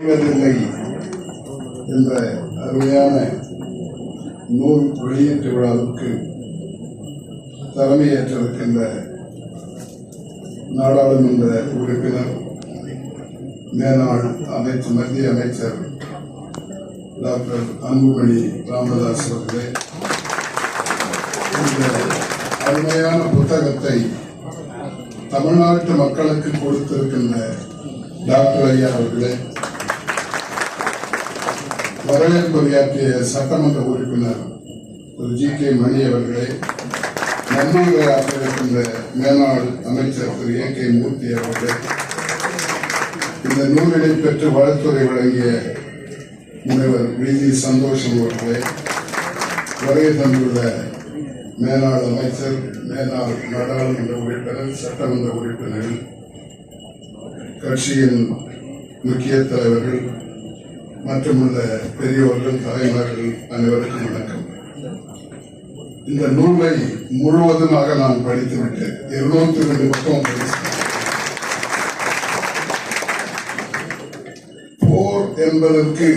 இல்லை என்ற அருமையான நூல் வெளியீட்டு விழாவுக்கு தலைமையேற்றிருக்கின்ற நாடாளுமன்ற உறுப்பினர் மேனாள் அமைச்சர் மத்திய அமைச்சர் டாக்டர் அன்புமணி ராமதாஸ் அவர்களே இந்த அருமையான புத்தகத்தை தமிழ்நாட்டு மக்களுக்கு கொடுத்திருக்கின்ற டாக்டர் ஐயா அவர்களே வரவேற்புரையாற்றிய சட்டமன்ற உறுப்பினர் திரு ஜி கே மணி அவர்களே நன்றியுரையாற்றிருக்கின்ற மேலாள் அமைச்சர் திரு ஏ கே மூர்த்தி அவர்களே இந்த நூலினை பெற்று வாழ்த்துறை வழங்கிய முனைவர் வி ஜி சந்தோஷம் அவர்களே வருகை தந்துள்ள மேலாள் அமைச்சர் மேலாள் நாடாளுமன்ற உறுப்பினர் சட்டமன்ற உறுப்பினர்கள் கட்சியின் முக்கிய தலைவர்கள் மற்றுமுள்ள பெரியோர்கள் தலைவர்கள் அனைவருக்கும் வணக்கம் இந்த நூலை முழுவதுமாக நான் படித்துவிட்டேன் இருநூத்தி ரெண்டு பக்கம் படித்தேன். போர் என்பதற்கு